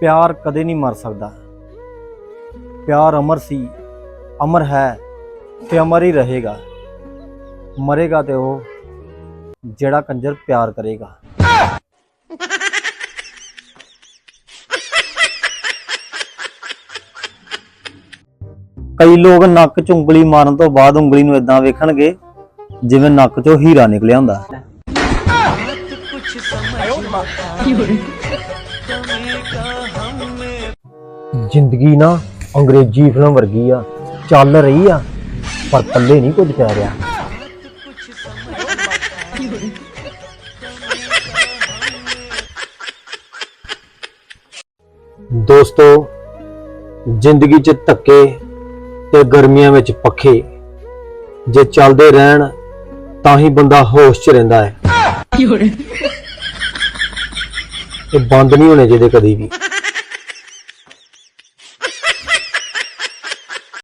ਪਿਆਰ ਕਦੇ ਨਹੀਂ ਮਰ ਸਕਦਾ। ਪਿਆਰ ਅਮਰ ਸੀ, ਅਮਰ ਹੈ ਤੇ ਅਮਰ ਹੀ ਰਹੇਗਾ। ਮਰੇਗਾ ਤੇ ਉਹ ਜਿਹੜਾ ਕੰਜਰ ਪਿਆਰ ਕਰੇਗਾ। ਕਈ ਲੋਕ ਨੱਕ 'ਚ ਉਂਗਲੀ ਮਾਰਨ ਤੋਂ ਬਾਅਦ ਉਂਗਲੀ ਨੂੰ ਇਦਾਂ ਵੇਖਣਗੇ ਜਿਵੇਂ ਨੱਕ 'ਚੋਂ ਹੀਰਾ ਨਿਕਲਿਆ ਹੁੰਦਾ। ਜ਼ਿੰਦਗੀ ਨਾ ਅੰਗਰੇਜ਼ੀ ਫਿਲਮ ਵਰਗੀ ਆ, ਚੱਲ ਰਹੀ ਆ, ਪਰ ਪੱਲੇ ਨਹੀਂ ਕੁਝ ਪੈ ਰਿਹਾ। ਦੋਸਤੋ, ਜ਼ਿੰਦਗੀ 'ਚ ਧੱਕੇ ਤੇ ਗਰਮੀਆਂ ਵਿੱਚ ਪੱਖੇ, ਜੇ ਚੱਲਦੇ ਰਹਿਣ ਤਾਂ ਹੀ ਬੰਦਾ ਹੋਸ਼ 'ਚ ਰਹਿੰਦਾ ਹੈ। ਇਹ ਬੰਦ ਨਹੀਂ ਹੋਣੇ ਚਾਹੀਦੇ ਕਦੀ ਵੀ।